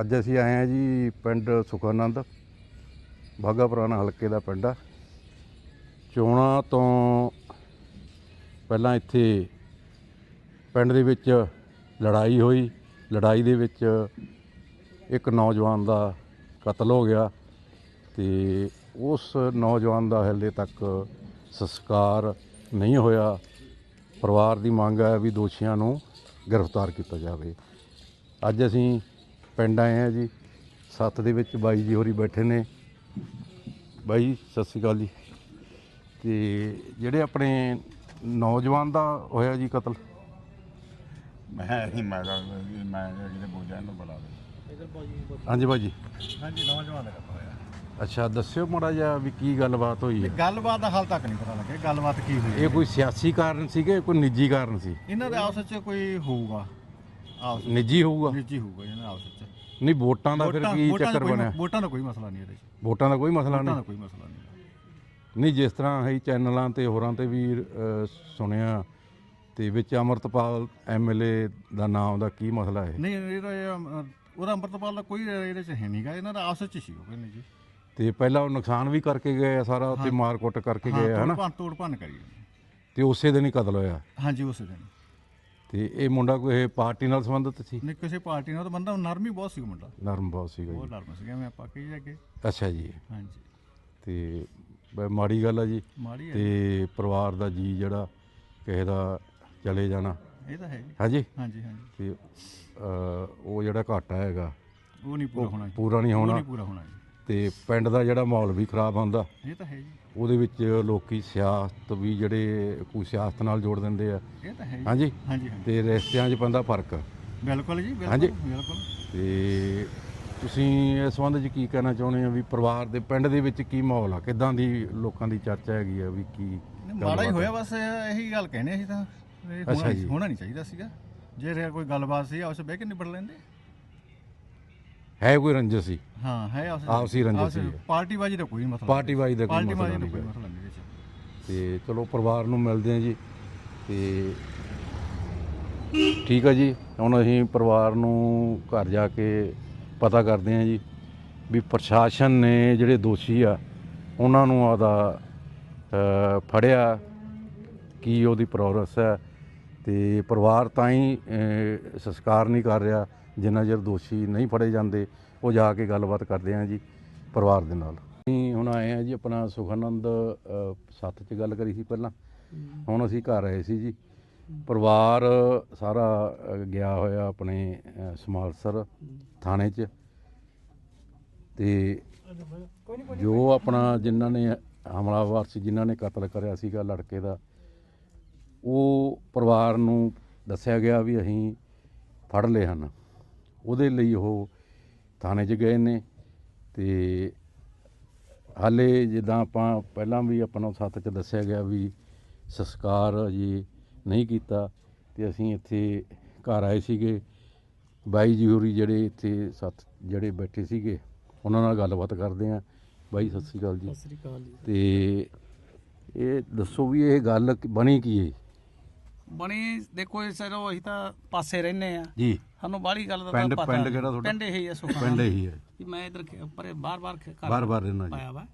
ਅੱਜ ਅਸੀਂ ਆਏ ਹਾਂ ਜੀ ਪਿੰਡ ਸੁਖਾਨੰਦ ਬਾਘਾ ਪੁਰਾਣਾ ਹਲਕੇ ਦਾ ਪਿੰਡ ਆ। ਚੋਣਾਂ ਤੋਂ ਪਹਿਲਾਂ ਇੱਥੇ ਪਿੰਡ ਦੇ ਵਿੱਚ ਲੜਾਈ ਹੋਈ। ਲੜਾਈ ਦੇ ਵਿੱਚ ਇੱਕ ਨੌਜਵਾਨ ਦਾ ਕਤਲ ਹੋ ਗਿਆ ਤੇ ਉਸ ਨੌਜਵਾਨ ਦਾ ਹਾਲੇ ਤੱਕ ਸੰਸਕਾਰ ਨਹੀਂ ਹੋਇਆ। ਪਰਿਵਾਰ ਦੀ ਮੰਗ ਹੈ ਵੀ ਦੋਸ਼ੀਆਂ ਨੂੰ ਗ੍ਰਿਫਤਾਰ ਕੀਤਾ ਜਾਵੇ। ਅੱਜ ਅਸੀਂ ਪਿੰਡ ਆਏ ਆ ਜੀ। ਸੱਤ ਦੇ ਵਿੱਚ ਬਾਈ ਜੀ ਹੋਰੀ ਬੈਠੇ ਨੇ। ਬਾਈ ਸਤਿ ਸ਼੍ਰੀ ਅਕਾਲ ਜੀ। ਤੇ ਜਿਹੜੇ ਆਪਣੇ ਨੌਜਵਾਨ ਦਾ ਹੋਇਆ ਜੀ ਕਤਲ? ਮੈਂ ਹੀ ਮੈਂ ਕਿਹਾ ਵੀ ਮੈਂ ਜਿਹੜੇ ਬੋਲਿਆ ਇਹਨੂੰ ਬੁਲਾ ਦੇ। ਹਾਂਜੀ ਬਾਜੀ ਹਾਂਜੀ ਨੌਜਵਾਨ ਦਾ ਕੱਪਾ ਹੋਇਆ। ਅੱਛਾ ਦੱਸਿਓ ਮਾੜਾ ਜਿਹਾ ਵੀ ਕੀ ਗੱਲਬਾਤ ਹੋਈ ਹੈ। ਗੱਲਬਾਤ ਦਾ ਹਾਲ ਤੱਕ ਨਹੀਂ ਪਤਾ ਲੱਗਿਆ। ਗੱਲਬਾਤ ਕੀ ਹੋਈ ਇਹ ਕੋਈ ਸਿਆਸੀ ਕਾਰਨ ਸੀਗੇ ਕੋਈ ਨਿੱਜੀ ਕਾਰਨ ਸੀ? ਇਹਨਾਂ ਦੇ ਆਪਸ ਵਿੱਚ ਕੋਈ ਹੋਊਗਾ। ਆਪਸ ਨਿੱਜੀ ਹੋਊਗਾ? ਹੀ ਹੋਊਗਾ ਇਹਨਾਂ ਆਪਸ ਵਿੱਚ ਨਹੀਂ ਵੋਟਾਂ ਦਾ ਫਿਰ ਵੋਟਾਂ- ਕੀ ਵੋਟਾਂ ਦਾ ਚੱਕਰ ਕੋਈ- ਬਣਿਆ? ਵੋਟਾਂ ਦਾ ਕੋਈ ਮਸਲਾ ਨਹੀਂ ਇਹਦੇ ਵੋਟਾਂ ਦਾ ਕੋਈ ਮਸਲਾ ਵੋਟਾਂ ਦਾ ਨਹੀਂ ਕੋਈ ਮਸਲਾ ਨਹੀਂ ਨਹੀਂ ਜਿਸ ਤਰ੍ਹਾਂ ਹੈ ਚੈਨਲਾਂ ਤੇ ਹੋਰਾਂ ਤੇ ਵੀ ਸੁਣਿਆ ਤੇ ਵਿੱਚ ਅਮਰਤਪਾਲ ਐਮਐਲਏ ਦਾ ਨਾਮ ਦਾ ਕੀ ਮਸਲਾ ਹੈ? ਨਹੀਂ ਇਹਦਾ ਇਹ, ਅਮ, ਉਹਦਾ ਅੰਮ੍ਰਿਤਪਾਲ ਦਾ ਕੋਈ ਇਹਦੇ ਵਿੱਚ ਹੈ ਨਹੀਂਗਾ ਇਹਨਾਂ ਦਾ ਆਪਸ ਵਿੱਚ ਹੀ ਉਹ ਕਹਿੰਦੇ ਜੀ। ਤੇ ਪਹਿਲਾਂ ਉਹ ਨੁਕਸਾਨ ਵੀ ਕਰਕੇ ਗਏ ਆ ਸਾਰਾ ਤੇ ਮਾਰ ਕੁੱਟ ਕਰਕੇ ਗਏ ਆ, ਹਾਂ ਹਨਾ? ਤੋੜ ਭੰਨ ਤੋੜ ਭੰਨ ਕਰੀ ਤੇ ਉਸੇ ਦਿਨ ਹੀ ਕਤਲ ਹੋਇਆ। ਹਾਂਜੀ ਉਸੇ ਦਿਨ। ਤੇ ਇਹ ਮੁੰਡਾ ਕੋਈ ਇਹ ਪਾਰਟੀ ਨਾਲ ਸੰਬੰਧਿਤ ਸੀ? ਨਹੀਂ ਕਿਸੇ ਪਾਰਟੀ ਨਾਲ ਤਾਂ ਬੰਦਾ ਨਰਮ ਹੀ ਬਹੁਤ ਸੀ ਉਹ ਮੁੰਡਾ। ਨਰਮ ਬਹੁਤ ਸੀਗਾ ਬਹੁਤ ਜੀ। ਨਰਮ ਸੀਗਾ ਮੈਂ ਆਪਾਂ ਕਹੀ ਅੱਗੇ ਅੱਛਾ ਜੀ। ਹਾਂਜੀ। ਤੇ ਬ- ਮਾੜੀ ਗੱਲ ਆ ਜੀ। ਮਾੜੀ ਹੈ ਤੇ ਪਰਿਵਾਰ ਦਾ ਜੀ ਜਿਹੜਾ ਕਿਸੇ ਦਾ ਚਲੇ ਜਾਣਾ। ਇਹ ਤਾਂ ਹੈ ਜੀ। ਹਾਂਜੀ? ਹਾਂਜੀ ਹਾਂਜੀ। ਤੇ ਉਹ ਜਿਹੜਾ ਘਾਟਾ ਹੈਗਾ ਉਹ ਨਹੀਂ ਪੂਰਾ ਹੋਣਾ ਜੀ। ਪੂਰਾ ਨਹੀਂ ਉਹ ਹੋਣਾ। ਨਹੀਂ ਪੂਰਾ ਹੋਣਾ ਜੀ। ਤੇ ਪਿੰਡ ਦਾ ਜਿਹੜਾ ਮਾਹੌਲ ਵੀ ਖਰਾਬ ਹੁੰਦਾ। ਇਹ ਤਾਂ ਹੈ ਜੀ। ਉਹਦੇ ਵਿੱਚ ਲੋਕੀ ਸਿਆਸਤ ਵੀ ਜਿਹੜੇ ਕੋਈ ਸਿਆਸਤ ਨਾਲ ਜੋੜ ਦਿੰਦੇ ਆ। ਇਹ ਤਾਂ ਹੈ ਜੀ। ਹਾਂਜੀ? ਹਾਂਜੀ ਹਾਂਜੀ। ਤੇ ਰਿਸ਼ਤਿਆਂ 'ਚ ਪੈਂਦਾ ਫ਼ਰਕ। ਬਿਲਕੁਲ ਜੀ ਹਾਂਜੀ। ਬਿਲਕੁਲ। ਬਿਲਕੁਲ ਤੇ ਤੁਸੀਂ ਇਸ ਸੰਬੰਧ 'ਚ ਕੀ ਕਹਿਣਾ ਚਾਹੁੰਦੇ ਆ ਵੀ ਪਰਿਵਾਰ ਦੇ ਪਿੰਡ ਦੇ ਵਿੱਚ ਕੀ ਮਾਹੌਲ ਆ? ਕਿਦਾਂ ਦੀ ਲੋਕਾਂ ਦੀ ਚਰਚਾ ਹੈਗੀ ਆ ਵੀ ਕੀ ਨਹੀਂ, ਮਾੜਾ ਹੀ ਹੋਇਆ ਬਸ ਇਹੀ ਗੱਲ ਕਹਿੰਦੇ ਅਸੀਂ ਤਾਂ। ਇਹ ਅੱਛਾ ਹੋਣਾ ਜੀ। ਹੋਣਾ ਨਹੀਂ ਚਾਹੀਦਾ ਸੀਗਾ। ਜੇ ਰਿਹਾ ਕੋਈ ਗੱਲਬਾਤ ਸੀ ਵਿੱਚ ਬਹਿ ਕੇ ਨਿਬੜ ਲੈਂਦੇ। ਹੈ ਕੋਈ ਰੰਜਿਸ਼ ਸੀ ਹਾਂ ਹੈ ਆਪਸ ਆਪਸੀ ਰੰਜਿਸ਼ ਆਪਸ ਸੀ। ਪਾਰਟੀਬਾਜ਼ੀ ਦਾ ਕੋਈ ਮਸਲਾ ਪਾਰਟੀਬਾਜ਼ੀ ਦਾ ਕੋਈ ਪਾਰਟੀਬਾਜ਼ੀ ਮਸਲਾ ਦਾ ਨਹੀਂ ਕੋਈ ਪਿਆ। ਮਸਲਾ ਨਹੀਂ ਇਹਦੇ ਵਿੱਚ। ਤੇ ਚਲੋ ਪਰਿਵਾਰ ਨੂੰ ਮਿਲਦੇ ਆ ਜੀ। ਤੇ ਠੀਕ ਆ ਜੀ। ਹੁਣ ਅਸੀਂ ਪਰਿਵਾਰ ਨੂੰ ਘਰ ਜਾ ਕੇ ਪਤਾ ਕਰਦੇ ਆ ਜੀ ਵੀ ਪ੍ਰਸ਼ਾਸਨ ਨੇ ਜਿਹੜੇ ਦੋਸ਼ੀ ਆ ਉਹਨਾਂ ਨੂੰ ਆਦਾ ਫੜਿਆ ਕੀ ਉਹਦੀ ਪ੍ਰੋਗਰੈਸ ਹੈ। ਤੇ ਪਰਿਵਾਰ ਤਾਂ ਹੀ ਅਹ, ਸੰਸਕਾਰ ਨਹੀਂ ਕਰ ਰਿਹਾ। ਜਿੰਨਾ ਚਿਰ ਦੋਸ਼ੀ ਨਹੀਂ ਫੜੇ ਜਾਂਦੇ ਉਹ ਜਾ ਕੇ ਗੱਲਬਾਤ ਕਰਦੇ ਆ ਜੀ ਪਰਿਵਾਰ ਦੇ ਨਾਲ। ਅਸੀਂ ਹੁਣ ਆਏ ਆ ਜੀ ਆਪਣਾ ਸੁਖਾਨੰਦ ਅਹ, ਸੱਤ 'ਚ ਗੱਲ ਕਰੀ ਸੀ ਪਹਿਲਾਂ। ਹੁਣ ਅਸੀਂ ਘਰ ਆਏ ਸੀ ਜੀ। ਪਰਿਵਾਰ ਸਾਰਾ ਗਿਆ ਹੋਇਆ ਆਪਣੇ ਅਹ, ਸਮਾਲਸਰ ਥਾਣੇ 'ਚ। ਤੇ ਜੋ ਆਪਣਾ ਜਿਨ੍ਹਾਂ ਨੇ ਹਮਲਾਵਰ ਸੀ ਜਿਨ੍ਹਾਂ ਨੇ ਕਤਲ ਕਰਿਆ ਸੀਗਾ ਲੜਕੇ ਦਾ ਉਹ ਪਰਿਵਾਰ ਨੂੰ ਦੱਸਿਆ ਗਿਆ ਵੀ ਅਸੀਂ ਫੜ ਲਏ ਹਨ। ਉਹਦੇ ਲਈ ਉਹ ਥਾਣੇ 'ਚ ਗਏ ਨੇ ਤੇ ਹਾਲੇ ਜਿੱਦਾਂ ਆਪਾਂ ਪਹਿਲਾਂ ਵੀ ਆਪਾਂ ਨੂੰ ਸੱਤ 'ਚ ਦੱਸਿਆ ਗਿਆ ਵੀ ਸੰਸਕਾਰ ਜੀ ਨਹੀਂ ਕੀਤਾ ਤੇ ਅਸੀਂ ਇੱਥੇ ਘਰ ਆਏ ਸੀਗੇ। ਬਾਈ ਜੀ ਹੋਰੀ ਜਿਹੜੇ ਇੱਥੇ ਸੱਤ ਜਿਹੜੇ ਬੈਠੇ ਸੀਗੇ ਉਹਨਾਂ ਨਾਲ ਗੱਲਬਾਤ ਕਰਦੇ ਆਂ ਬਾਈ ਸਤਿ ਸ੍ਰੀ ਅਕਾਲ ਜੀ। ਸ੍ਰੀ ਅਕਾਲ ਜੀ। ਤੇ ਇਹ ਦੱਸੋ ਵੀ ਇਹ ਗੱਲ ਬਣੀ ਕੀ ਹੈ? ਬਣੀ ਦੇਖੋ ਇਹ ਸਰੋ ਅਸੀਂ ਤਾਂ ਪਾਸੇ ਰਹਿੰਦੇ ਆ। ਜੀ। ਸਾਨੂੰ ਬਾਹਲੀ ਗੱਲ ਦਾ ਪਿੰਡ- ਤਾਂ ਪਤਾ ਪਿੰਡ ਨਹੀਂ। ਕਿਹੜਾ ਤੁਹਾਡਾ? ਪਿੰਡ ਇਹੀ ਆ ਸੁਖਾ ਪਿੰਡ ਇਹੀ ਹੈ। ਵੀ ਮੈਂ ਇਧਰ ਪਰੇ ਬਾਰ-ਬਾਰ ਬਾਰ-ਬਾਰ ਰਹਿਣਾ ਜੀ। ਪਾਇਆ ਵਾ।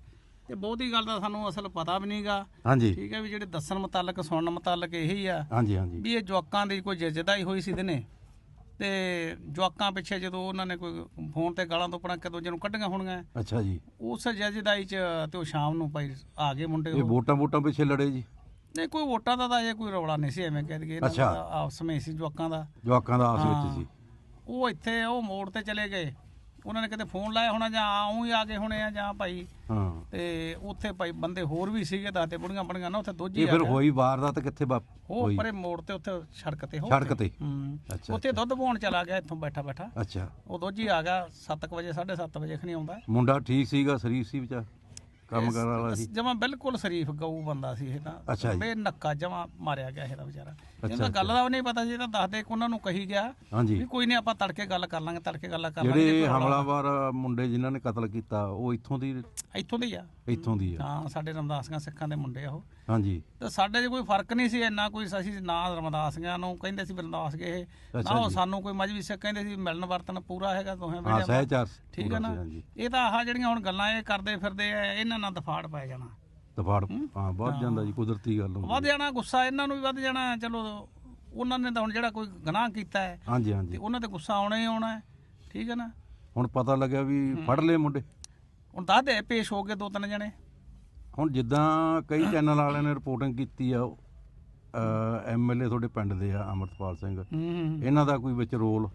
ਤੇ ਬਹੁਤੀ ਗੱਲ ਦਾ ਸਾਨੂੰ ਅਸਲ ਪਤਾ ਵੀ ਨਹੀਂਗਾ ਹਾਂਜੀ। ਠੀਕ ਹੈ ਵੀ ਜਿਹੜੇ ਦੱਸਣ ਮੁਤਾਲਕ ਸੁਣਨ ਮੁਤਾਲਕ ਇਹੀ ਆ। ਹਾਂਜੀ ਹਾਂਜੀ। ਵੀ ਇਹ ਜਵਾਕਾਂ ਦੀ ਕੋਈ ਜਜਦਾ ਹੀ ਹੋਈ ਸੀ ਦਿਨੇ। ਤੇ ਜਵਾਕਾਂ ਪਿੱਛੇ ਜਦੋਂ ਉਹਨਾਂ ਨੇ ਕੋਈ ਫੋਨ ਤੇ ਗਾਲਾਂ ਤੋਂ ਪਣਾ ਇੱਕ ਦੂਜੇ ਨੂੰ ਕੱਢੀਆਂ ਹੋਣਗੀਆਂ। ਅੱਛਾ ਜੀ। ਉਸ ਜਜਦਾਈ ਚ ਤੇ ਉਹ ਸ਼ਾਮ ਨੂੰ ਭਾਈ ਆ ਗਏ ਮੁੰਡੇ ਇਹ ਉਹ। ਵੋਟਾਂ ਵੋਟਾਂ ਪਿੱਛੇ ਲੜੇ ਜੀ? ਨਹੀਂ ਕੋਈ ਵੋਟਾਂ ਦਾ ਤਾਂ ਇਹ ਕੋਈ ਰੌਲਾ ਨਹੀਂ ਸੀ ਐਵੇਂ ਕਹਿ ਦਈਏ। ਇਹਨਾਂ ਅੱਛਾ। ਦਾ ਆਪਸ ਵਿੱਚ ਸੀ ਜਵਾਕਾਂ ਦਾ। ਜਵਾਕਾਂ ਦਾ ਆਸ ਵਿੱਚ ਹਾਂ। ਸੀ। ਉਹ ਇੱਥੇ ਉਹ ਮੋੜ ਤੇ ਚਲੇ ਗਏ। ਉਹਨਾਂ ਨੇ ਕਿਤੇ ਫੋਨ ਲਾਇਆ ਹੋਣਾ ਜਾਂ ਆਉਂ ਹੀ ਆ ਗਏ ਹੋਣੇ ਆ ਜਾਂ ਭਾਈ ਹਾਂ। ਤੇ ਉੱਥੇ ਭਾਈ ਬੰਦੇ ਹੋਰ ਵੀ ਸੀਗੇ ਦਾਤੇ ਬੁੜੀਆਂ ਬੜੀਆਂ ਨਾ ਉੱਥੇ ਦੋਜੀ ਇਹ ਫਿਰ। ਹੋਈ ਵਾਰਦਾਤ ਕਿੱਥੇ ਵਾ ਉਹ ਪਰੇ ਮੋੜ ਤੇ ਉੱਥੇ ਸੜਕ ਤੇ ਹੋ ਸੜਕ ਤੇ। ਹੂੰ। ਅੱਛਾ ਉੱਥੇ ਦੁੱਧ ਪਾਉਣ ਚਲਾ ਗਿਆ ਇੱਥੋਂ ਬੈਠਾ ਬੈਠਾ। ਅੱਛਾ। ਉਹ ਦੋਜੀ ਆ ਗਿਆ 7 ਵਜੇ 7:30 ਵਜੇ ਖਣੀ ਆਉਂਦਾ ਮੁੰਡਾ ਠੀਕ ਸੀਗਾ ਸ਼ਰੀਫ ਸੀ ਵਿਚਾਰ? ਕੰਮ ਕਰਨ ਵਾਲਾ ਸੀ। ਜਮਾ ਬਿਲਕੁਲ ਸ਼ਰੀਫ ਗਊ ਬੰਦਾ ਸੀ ਇਹ ਤਾਂ। ਬੇ ਨੱਕਾ ਜਮਾ ਮਾਰਿਆ ਗਿਆ ਇਹਦਾ ਵਿਚਾਰਾ। ਇਹਦਾ ਗੱਲ ਦਾ ਉਹ ਨਹੀਂ ਪਤਾ ਸੀ ਇਹ ਤਾਂ ਦੱਸਦੇ ਕਿ ਉਹਨਾਂ ਨੂੰ ਕਹੀ ਗਿਆ ਵੀ ਕੋਈ ਨਹੀਂ ਆਪਾਂ ਤੜਕੇ ਗੱਲ ਕਰ ਲਾਂਗੇ ਤੜਕੇ ਗੱਲ ਕਰ ਲਾਂਗੇ ਜਿਹੜੇ ਹਮਲਾਵਰ ਮੁੰਡੇ ਜਿਨ੍ਹਾਂ ਨੇ ਕਤਲ ਕੀਤਾ ਉਹ ਇੱਥੋਂ ਦੀ ਇੱਥੋਂ ਦੇ ਆ। ਇੱਥੋਂ ਦੀ ਆ। ਹਾਂ ਸਾਡੇ ਰਮਦਾਸੀਆਂ ਸਿੱਖਾਂ ਦੇ ਮੁੰਡੇ ਆ ਉਹ। ਹਾਂਜੀ। ਤੇ ਸਾਡੇ 'ਚ ਕੋਈ ਫ਼ਰਕ ਨਹੀਂ ਸੀ ਇੰਨਾ ਕੋਈ ਅਸੀਂ ਨਾ ਰਮਦਾਸੀਆਂ ਨੂੰ ਕਹਿੰਦੇ ਸੀ ਰਮਦਾਸ ਗਏ ਨਾ ਉਹ। ਸਾਨੂੰ ਕੋਈ ਮਜਬੀ ਸਿੱਖ ਕਹਿੰਦੇ ਸੀ ਮਿਲਣ ਵਰਤਨ ਪੂਰਾ ਹੈਗਾ ਦੋਹੇ ਹਾਂ ਸਹਿਚਾਰ ਠੀਕ ਹੈ ਨਾ? ਇਹ ਤਾਂ ਆਹ ਜਿਹੜੀਆਂ ਹੁਣ ਗੱਲਾਂ ਇਹ ਕਰਦੇ ਫਿਰਦੇ ਆ ਇਹਨਾਂ ਨਾਲ ਦਫਾੜ ਪੈ ਜਾਣਾ। ਦਫਾੜ ਹਾਂ? ਵੱਧ ਜਾਂਦਾ ਜੀ ਕੁਦਰਤੀ ਗੱਲ ਹੁੰਦੀ ਵੱਧ ਜਾਣਾ ਗੁੱਸਾ ਇਹਨਾਂ ਨੂੰ ਵੀ ਵੱਧ ਜਾਣਾ ਚਲੋ ਉਹਨਾਂ ਨੇ ਤਾਂ ਹੁਣ ਜਿਹੜਾ ਕੋਈ ਗੁਨਾਹ ਕੀਤਾ ਹੈ ਹਾਂਜੀ ਤੇ ਹਾਂਜੀ ਉਹਨਾਂ ਤੇ ਗੁੱਸਾ ਆਉਣਾ ਹੀ ਆਉਣਾ ਹੈ ਠੀਕ ਹੈ ਨਾ? ਹੁਣ ਪਤਾ ਲੱਗਿਆ ਵੀ ਫੜ ਲਏ ਮੁੰਡੇ। ਹੁਣ ਦੱਸਦੇ ਪੇਸ਼ ਹੋ ਗਏ ਦੋ ਤਿੰਨ ਜਣੇ। ਹੁਣ ਜਿੱਦਾਂ ਕਈ ਚੈਨਲ ਵਾਲਿਆਂ ਨੇ ਰਿਪੋਰਟਿੰਗ ਕੀਤੀ ਆ ਐਮਐਲਏ ਤੁਹਾਡੇ ਪਿੰਡ ਦੇ ਆ ਅਮਰਤਪਾਲ ਸਿੰਘ। ਇਹਨਾਂ ਦਾ ਕੋਈ ਵਿੱਚ ਰੋਲ?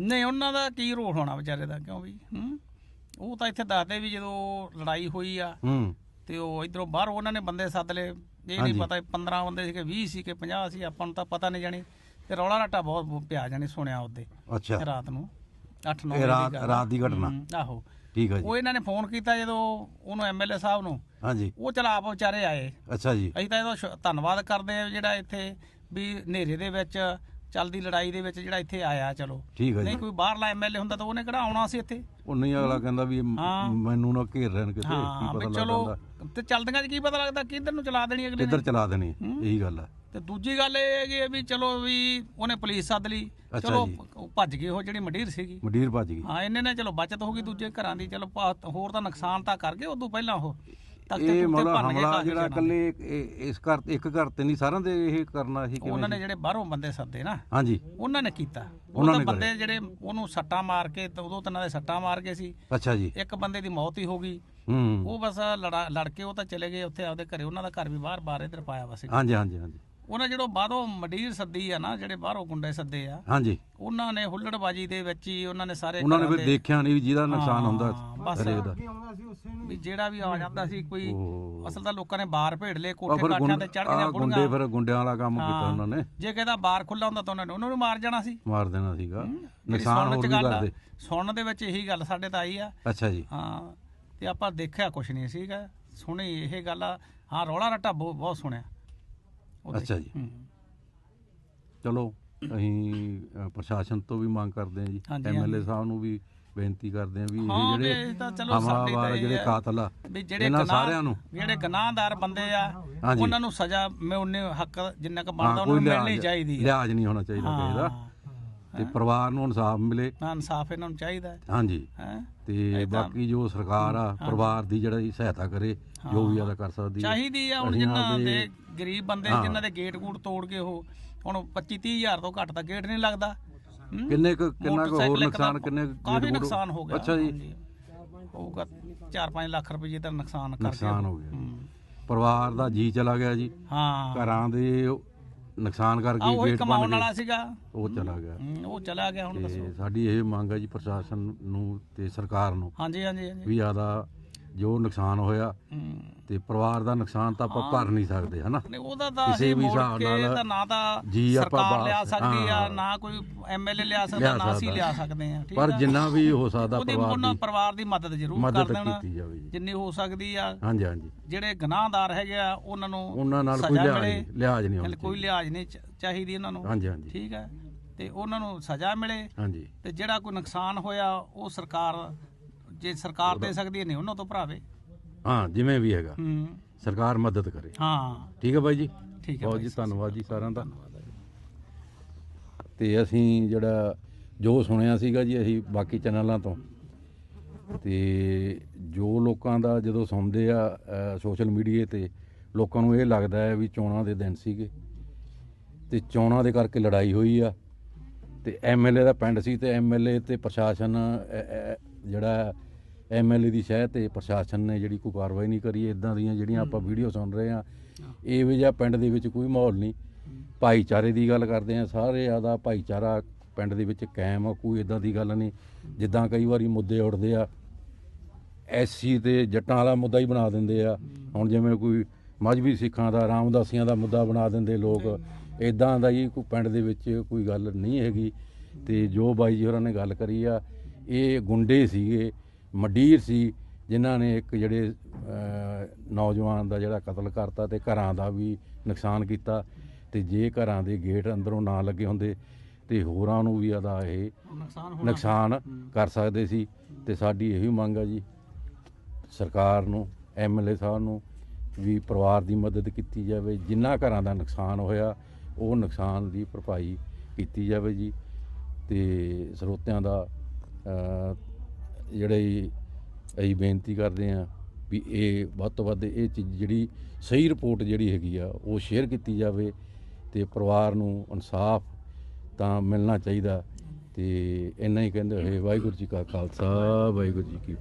ਨਹੀਂ ਉਹਨਾਂ ਦਾ ਕੀ ਰੋਲ ਹੋਣਾ ਵਿਚਾਰੇ ਦਾ ਕਿਉਂ ਵੀ? ਉਹ ਤਾਂ ਇੱਥੇ ਦੱਸਦੇ ਵੀ ਜਦੋਂ ਲੜਾਈ ਹੋਈ ਆ ਤੇ ਉਹ ਇਧਰੋਂ ਬਾਹਰ ਉਹਨਾਂ ਨੇ ਬੰਦੇ ਸੱਦ ਲਏ। ਇਹ। ਨਹੀਂ ਪਤਾ 15 ਬੰਦੇ ਸੀਗੇ 20 ਸੀ ਕਿ 50 ਸੀ ਆਪਾਂ ਨੂੰ ਤਾਂ ਪਤਾ ਨਹੀਂ ਜਾਣੀ। ਤੇ ਰੌਲਾ ਰੱਟਾ ਬਹੁਤ ਪਿਆ ਜਾਣੀ ਸੁਣਿਆ ਉਹਦੇ ਅੱਛਾ। ਰਾਤ ਨੂੰ 8 9 ਇਹ ਰਾਤ ਰਾਤ ਦੀ ਘਟਨਾ। ਆਹੋ। ਠੀਕ ਹੈ ਜੀ। ਉਹ ਇਹਨਾਂ ਨੇ ਫੋਨ ਕੀਤਾ ਜਦੋਂ ਉਹਨੂੰ ਐਮਐਲਏ ਸਾਹਿਬ ਨੂੰ। ਹਾਂਜੀ। ਉਹ ਚਲ ਆਪ ਵਿਚਾਰੇ ਆਏ। ਅੱਛਾ ਜੀ। ਅਸੀਂ ਤਾਂ ਇਹਦਾ ਸ਼ੁ- ਧੰਨਵਾਦ ਕਰਦੇ ਆ ਜਿਹੜਾ ਇੱਥੇ ਵੀ ਹਨੇਰੇ ਦੇ ਵਿੱਚ ਚੱਲਦੀ ਲੜਾਈ ਦੇ ਵਿੱਚ ਜਿਹੜਾ ਇੱਥੇ ਆਇਆ ਚਲੋ। ਠੀਕ ਹੈ ਨਹੀਂ ਕੋਈ ਬਾਹਰਲਾ ਐਮਐਲਏ ਹੁੰਦਾ ਤਾਂ ਉਹਨੇ ਕਿਹੜਾ ਆਉਣਾ ਸੀ ਇੱਥੇ? ਉਹ ਨਹੀਂ ਅਗਲਾ ਕਹਿੰਦਾ ਵੀ ਮ- ਹਾਂ। ਮੈਨੂੰ ਨਾ ਘੇਰ ਰਹਿਣ ਕਿਤੇ ਹਾਂ ਕੀ ਵੀ ਪਤਾ ਚਲੋ ਲੱਗਦਾ ਤੇ ਚੱਲਦੀਆਂ 'ਚ ਕੀ ਪਤਾ ਲੱਗਦਾ ਕਿੱਧਰ ਨੂੰ ਚਲਾ ਦੇਣੀ ਅਗਲੇ ਕਿੱਧਰ ਨੇ ਚਲਾ ਦੇਣੀ ਇਹੀ ਗੱਲ ਹੈ ਤੇ ਦੂਜੀ ਗੱਲ ਇਹ ਹੈਗੀ ਹੈ ਵੀ ਚਲੋ ਵੀ ਉਹਨੇ ਪੁਲਿਸ ਸੱਦ ਲਈ। ਅੱਛਾ ਚਲੋ ਜੀ। ਉਹ ਭੱਜ ਗਏ ਉਹ ਜਿਹੜੀ ਮੰਡੀਰ ਸੀਗੀ। ਮੰਡੀਰ ਭੱਜ ਗਈ। ਹਾਂ ਇਹਨੇ ਨੇ ਚਲੋ ਬਚਤ ਹੋ ਗਈ ਦੂਜੇ ਘਰਾਂ ਦੀ ਚਲੋ ਭਾ- ਹੋਰ ਤਾਂ ਨੁਕਸਾਨ ਤਾਂ ਕਰ ਗਏ ਉਦੋਂ ਪਹਿਲਾਂ ਉਹ। ਤਖਤੇ ਇਹ ਟੁੱਟੇ ਮਤਲਬ ਭੰਨ ਗਏ ਹਮਲਾ ਕਾਫੀ ਜਿਹੜਾ ਜਣਾਂ ਦੇ। ਇਕੱਲੇ ਇਹ- ਇਸ ਘਰ ਇੱਕ ਘਰ ਤੇ ਨਹੀਂ ਸਾਰਿਆਂ ਦੇ ਇਹ ਕਰਨਾ ਸੀ ਉਹਨਾਂ ਨੇ ਕਿਵੇਂ ਜਿਹੜੇ ਬਾਹਰੋਂ ਬੰਦੇ ਸੱਦੇ ਨਾ ਹਾਂਜੀ। ਉਹਨਾਂ ਨੇ ਕੀਤਾ। ਉਹਨਾਂ ਉਹਨਾਂ ਨੇ ਬੰਦੇ ਜਿਹੜੇ ਉਹਨੂੰ ਸੱਟਾਂ ਮਾਰ ਕੇ ਤੇ ਉਦੋਂ ਤਿੰਨਾਂ ਦੇ ਸੱਟਾਂ ਮਾਰ ਕੇ ਸੀ। ਅੱਛਾ ਜੀ। ਇੱਕ ਬੰਦੇ ਦੀ ਮੌਤ ਹੀ ਹੋ ਗਈ। ਹੂੰ। ਉਹ ਬਸ ਲੜਾ ਲੜ ਕੇ ਉਹ ਤਾਂ ਚਲੇ ਗਏ ਉੱਥੇ ਆਪਦੇ ਘਰੇ ਉਹਨਾਂ ਦਾ ਘਰ ਵੀ ਬਾਹਰ ਬਾਹਰ ਇਧਰ ਪਾਇਆ ਵਾ ਸੀ। ਹਾਂਜੀ ਹਾਂਜੀ ਹਾਂਜੀ। ਉਹਨਾਂ ਜਿਹੜੋਂ ਬਾਹਰੋਂ ਮੰਡੀਰ ਸੱਦੀ ਆ ਨਾ ਜਿਹੜੇ ਬਾਹਰੋਂ ਗੁੰਡੇ ਸੱਦੇ ਆ ਹਾਂਜੀ। ਉਹਨਾਂ ਨੇ ਹੁੱਲੜਬਾਜੀ ਦੇ ਵਿੱਚ ਹੀ ਉਹਨਾਂ ਨੇ ਸਾਰੇ ਉਹਨਾਂ ਨੇ ਘਰਾਂ ਫਿਰ ਦੇ- ਦੇਖਿਆ ਨਹੀਂ ਜਿਹਦਾ ਨੁਕਸਾਨ ਹੁੰਦਾ ਹਾਂ, ਬਸ। ਹਰੇਕ ਦਾ। ਵੀ ਜਿਹੜਾ ਵੀ ਆ ਜਾਂਦਾ ਸੀ ਕੋਈ ਅਸਲ ਤਾਂ ਲੋਕਾਂ ਨੇ ਬਾਰ ਭੇੜ ਲਏ ਕੋਠੇ ਫਿਰ ਕਾਠਿਆਂ ਗੁੰਡ- ਤੇ ਚੜ ਆਹ ਗਈਆਂ ਗੁੰਡੇ ਬੁੜੀਆਂ ਫਿਰ ਗੁੰਡਿਆਂ ਵਾਲਾ ਕੰਮ ਕੀਤਾ ਹਾਂ। ਉਹਨਾਂ ਨੇ। ਜੇ ਕਹਿੰਦਾ ਬਾਰ ਖੁੱਲਾ ਹੁੰਦਾ ਤਾਂ ਉਹਨਾਂ ਨੇ ਉਹਨਾਂ ਨੂੰ ਮਾਰ ਜਾਣਾ ਸੀ। ਮਾਰ ਦੇਣਾ ਸੀਗਾ। ਨੁਕਸਾਨ ਹੋਰ ਵੀ ਕਰਦੇ। ਸੁਣਨ ਦੇ ਵਿੱਚ ਇਹੀ ਗੱਲ ਸਾਡੇ ਤਾਂ ਆਈ ਆ। ਅੱਛਾ ਜੀ। ਹਾਂ ਤੇ ਆਪਾਂ ਦੇਖਿਆ ਕੁਛ ਨਹੀਂ ਸੀਗਾ। ਸੁਣੀ ਇਹ ਗੱਲ ਆ। ਹਾਂ ਰੌਲਾ ਰੱਟਾ ਬਹੁਤ ਬਹੁਤ ਸੁਣਿਆ। ਉਹਦੇ। ਅੱਛਾ ਜੀ ਹੂੰ। ਚਲੋ ਅਸੀਂ ਅ, ਪ੍ਰਸ਼ਾਸਨ ਤੋਂ ਵੀ ਮੰਗ ਕਰਦੇ ਹਾਂ ਜੀ ਹਾਂਜੀ, ਐਮਐਲਏ ਸਾਹਿਬ ਨੂੰ ਵੀ ਬੇਨਤੀ ਕਰਦੇ ਹਾਂ ਵੀ ਹਾਂ, ਇਹ ਵੀ ਜਿਹੜੇ ਇਹ ਤਾਂ ਚਲੋ ਸਾਡੀ ਤਾਂ ਹਮਲਾਵਰ ਇਹ ਜਿਹੜੇ ਆ ਕਾਤਲ ਆ ਵੀ ਜਿਹੜੇ ਇਹਨਾਂ ਗੁਨਾਹ- ਸਾਰਿਆਂ ਨੂੰ ਜਿਹੜੇ ਗੁਨਾਹਦਾਰ ਬੰਦੇ ਆ ਹਾਂਜੀ। ਉਹਨਾਂ ਨੂੰ ਸਜ਼ਾ ਮੈਂ ਉਹਨੇ ਹੱਕ ਜਿੰਨਾ ਕੁ ਹਾਂ ਬਣਦਾ ਕੋਈ ਉਹਨਾਂ ਮਿਲਣੀ ਲਿਹਾਜ਼ ਚਾਹੀਦੀ ਹੈ ਲਿਹਾਜ਼ ਨਹੀਂ ਹੋਣਾ ਚਾਹੀਦਾ ਕਿਸੇ ਦਾ ਤੇ ਪਰਿਵਾਰ ਨੂੰ ਇਨਸਾਫ ਮਿਲੇ। ਹਾਂ ਇਨਸਾਫ ਇਹਨਾਂ ਨੂੰ ਚਾਹੀਦਾ ਹੈ। ਹਾਂਜੀ। ਹੈਂ। ਤੇ ਬਾਕੀ ਜੋ ਸਰਕਾਰ ਆ ਪਰਿਵਾਰ ਦੀ ਜਿਹੜੀ ਸਹਾਇਤਾ ਕਰੇ ਜੋ ਵੀ ਆਦਾ ਕਰ ਸਕਦੀ ਹੈ। ਚਾਹੀਦੀ ਆ ਹੁਣ ਜਿਨ੍ਹਾਂ ਦੇ ਗਰੀਬ ਬੰਦੇ। ਜਿਨ੍ਹਾਂ ਦੇ ਗੇਟ ਗੂਟ ਤੋੜ ਕੇ ਉਹ ਹੁਣ 25 30 ਹਜ਼ਾਰ ਤੋਂ ਘੱਟ ਤਾਂ ਗੇਟ ਨਹੀਂ ਲੱਗਦਾ? ਕਿੰਨੇ ਕੁ ਕਿੰਨਾ ਕੁ ਹੋਰ ਨੁਕਸਾਨ ਦਾ ਕਿੰਨੇ ਕਾਫੀ ਨੁਕਸਾਨ ਹੋ ਗਿਆ। ਅੱਛਾ ਜੀ। ਹੋਊਗਾ 4-5 ਲੱਖ ਰੁਪਏ ਦਾ ਨੁਕਸਾਨ ਕਰਕੇ ਨੁਕਸਾਨ ਹੋ ਗਿਆ। ਪਰਿਵਾਰ ਦਾ ਜੀ ਚਲਾ ਗਿਆ ਜੀ। ਹਾਂ। ਘਰਾਂ ਦੇ ਨੁਕਸਾਨ ਆ ਕਰਕੇ ਉਹੀ ਗੇਟ ਕਮਾਉਣ ਵਾਲਾ ਗਏ ਸੀਗਾ। ਉਹ ਚਲਾ ਗਿਆ। ਹੂੰ, ਉਹ ਚਲਾ ਗਿਆ ਹੁਣ ਦੱਸੋ। ਤੇ ਸਾਡੀ ਇਹ ਮੰਗ ਹੈ ਜੀ ਪ੍ਰਸ਼ਾਸਨ ਨੂੰ ਤੇ ਸਰਕਾਰ ਨੂੰ ਹਾਂਜੀ ਹਾਂਜੀ ਹਾਂਜੀ। ਵੀ ਆਦਾ ਜੋ ਨੁਕਸਾਨ ਹੋਇਆ। ਤੇ ਪਰਿਵਾਰ ਦਾ ਨੁਕਸਾਨ ਤਾਂ ਆਪਾਂ ਭਰ ਨਹੀਂ ਸਕਦੇ ਹਨਾ? ਨਹੀਂ ਉਹਦਾ ਤਾਂ ਕਿਸੇ ਵੀ ਹਿਸਾਬ ਨਾਲ ਤਾਂ ਨਾ ਤਾਂ ਜੀ ਆਪਾਂ ਸਰਕਾਰ ਲਿਆ ਸਕਦੀ ਆ। ਨਾ ਕੋਈ ਐਮਐਲਏ ਲਿਆ ਸਕਦਾ ਨਾ ਅਸੀਂ। ਲਿਆ ਸਕਦੇ ਆ ਠੀਕ ਪਰ ਜਿੰਨਾ ਵੀ ਹੋ ਸਕਦਾ ਪਰਿਵਾਰ ਦੀ ਪਰਿਵਾਰ ਦੀ ਮਦਦ ਜ਼ਰੂਰ ਕਰ ਦੇਣਾ ਕੀਤੀ ਜਾਵੇ ਜੀ। ਜਿੰਨੀ ਹੋ ਸਕਦੀ ਆ। ਹਾਂਜੀ ਹਾਂਜੀ। ਜਿਹੜੇ ਗੁਨਾਹਦਾਰ ਹੈਗੇ ਆ ਉਹਨਾਂ ਨੂੰ ਉਹਨਾਂ ਨਾਲ ਕੋਈ ਲਿਹਾਜ਼। ਨਹੀਂ ਹੋਣਾ ਕੋਈ ਲਿਹਾਜ਼ ਨਹੀਂ ਚਾਹੀਦੀ ਉਹਨਾਂ ਨੂੰ ਹਾਂਜੀ ਹਾਂਜੀ। ਠੀਕ ਹੈ ਤੇ ਉਹਨਾਂ ਨੂੰ ਸਜ਼ਾ ਮਿਲੇ। ਹਾਂਜੀ। ਤੇ ਜਿਹੜਾ ਕੋਈ ਨੁਕਸਾਨ ਹੋਇਆ ਉਹ ਸਰਕਾਰ ਜੇ ਸਰਕਾਰ ਦੇ ਸਕਦੀ ਹੈ ਨਹੀਂ ਉਹਨਾਂ ਤੋਂ ਭਰਾਵੇ। ਹਾਂ ਜਿਵੇਂ ਵੀ ਹੈਗਾ। ਹੂੰ। ਸਰਕਾਰ ਮਦਦ ਕਰੇ। ਹਾਂ। ਠੀਕ ਹੈ ਬਾਈ ਜੀ? ਠੀਕ ਹੈ ਬਹੁਤ ਜੀ। ਧੰਨਵਾਦ ਜੀ ਸਾਰਿਆਂ ਦਾ। ਤੇ ਅਸੀਂ ਜਿਹੜਾ ਜੋ ਸੁਣਿਆ ਸੀਗਾ ਜੀ ਅਸੀਂ ਬਾਕੀ ਚੈਨਲਾਂ ਤੋਂ। ਤੇ ਜੋ ਲੋਕਾਂ ਦਾ ਜਦੋਂ ਸੁਣਦੇ ਆ ਸੋਸ਼ਲ ਮੀਡੀਆ ਤੇ ਲੋਕਾਂ ਨੂੰ ਇਹ ਲੱਗਦਾ ਹੈ ਵੀ ਚੋਣਾਂ ਦੇ ਦਿਨ ਸੀਗੇ। ਤੇ ਚੋਣਾਂ ਦੇ ਕਰਕੇ ਲੜਾਈ ਹੋਈ ਆ। ਤੇ ਐਮਐਲਏ ਦਾ ਪਿੰਡ ਸੀ ਤੇ ਐਮਐਲਏ ਤੇ ਪ੍ਰਸ਼ਾਸਨ ਜਿਹੜਾ ਐਮਐਲਏ ਦੀ ਸ਼ਹਿ ਤੇ ਪ੍ਰਸ਼ਾਸਨ ਨੇ ਜਿਹੜੀ ਕੋਈ ਕਾਰਵਾਈ ਨਹੀਂ ਕਰੀ ਇਦਾਂ ਦੀਆਂ ਜਿਹੜੀਆਂ ਆਪਾਂ ਵੀਡੀਓ ਸੁਣ ਰਹੇ ਆ ਇਹ ਜਿਹਾ ਪਿੰਡ ਦੇ ਵਿੱਚ ਕੋਈ ਮਾਹੌਲ ਨਹੀਂ। ਭਾਈਚਾਰੇ ਦੀ ਗੱਲ ਕਰਦੇ ਆ ਸਾਰੇ ਆਦਾ ਭਾਈਚਾਰਾ ਪਿੰਡ ਦੇ ਵਿੱਚ ਕਾਇਮ ਆ ਕੋਈ ਇਦਾਂ ਦੀ ਗੱਲ ਨਹੀਂ। ਜਿੱਦਾਂ ਕਈ ਵਾਰੀ ਮੁੱਦੇ ਉੱਠਦੇ ਆ ਐਸਸੀ ਤੇ ਜੱਟਾਂ ਵਾਲਾ ਮੁੱਦਾ ਹੀ ਬਣਾ ਦਿੰਦੇ ਆ। ਹੁਣ ਜਿਵੇਂ ਕੋਈ ਮਜਬੀ ਸਿੱਖਾਂ ਦਾ ਰਾਮਦਾਸੀਆਂ ਦਾ ਮੁੱਦਾ ਬਣਾ ਦਿੰਦੇ ਲੋਕ ਇਦਾਂ ਦਾ ਹੀ ਕੋਈ ਪਿੰਡ ਦੇ ਵਿੱਚ ਕੋਈ ਗੱਲ ਨਹੀਂ ਹੈਗੀ। ਤੇ ਜੋ ਬਾਈ ਜੀ ਹੋਰਾਂ ਨੇ ਗੱਲ ਕਰੀ ਆ ਇਹ ਗੁੰਡੇ ਸੀਗੇ। ਮੰਡੀਰ ਸੀ ਜਿਨ੍ਹਾਂ ਨੇ ਇੱਕ ਜਿਹੜੇ ਨੌਜਵਾਨ ਦਾ ਜਿਹੜਾ ਕਤਲ ਕਰਤਾ ਤੇ ਘਰਾਂ ਦਾ ਵੀ ਨੁਕਸਾਨ ਕੀਤਾ। ਤੇ ਜੇ ਘਰਾਂ ਦੇ ਗੇਟ ਅੰਦਰੋਂ ਨਾ ਲੱਗੇ ਹੁੰਦੇ ਤੇ ਹੋਰਾਂ ਨੂੰ ਵੀ ਆਦਾ ਇਹ ਨੁਕਸਾਨ ਕਰ ਸਕਦੇ ਸੀ। ਤੇ ਸਾਡੀ ਇਹੀ ਮੰਗ ਆ ਜੀ ਸਰਕਾਰ ਨੂੰ ਐਮਐਲਏ ਸਾਹਿਬ ਨੂੰ ਵੀ ਪਰਿਵਾਰ ਦੀ ਮਦਦ ਕੀਤੀ ਜਾਵੇ। ਜਿੰਨਾ ਘਰਾਂ ਦਾ ਨੁਕਸਾਨ ਹੋਇਆ ਉਹ ਨੁਕਸਾਨ ਦੀ ਭਰਪਾਈ ਕੀਤੀ ਜਾਵੇ ਜੀ। ਤੇ ਸਰੋਤਿਆਂ ਦਾ ਜਿਹੜੇ ਅਸੀਂ ਬੇਨਤੀ ਕਰਦੇ ਆ ਵੀ ਇਹ ਵੱਧ ਤੋਂ ਵੱਧ ਇਹ ਚੀਜ਼ ਜਿਹੜੀ ਸਹੀ ਰਿਪੋਰਟ ਜਿਹੜੀ ਹੈਗੀ ਆ, ਉਹ ਸ਼ੇਅਰ ਕੀਤੀ ਜਾਵੇ ਤੇ ਪਰਿਵਾਰ ਨੂੰ ਇਨਸਾਫ ਤਾਂ ਮਿਲਣਾ ਚਾਹੀਦਾ ਤੇ ਇੰਨਾ ਹੀ ਕਹਿੰਦੇ ਹੋਏ ਵਾਹਿਗੁਰੂ ਜੀ ਕਾ ਖਾਲਸਾ, ਵਾਹਿਗੁਰੂ ਜੀ ਕੀ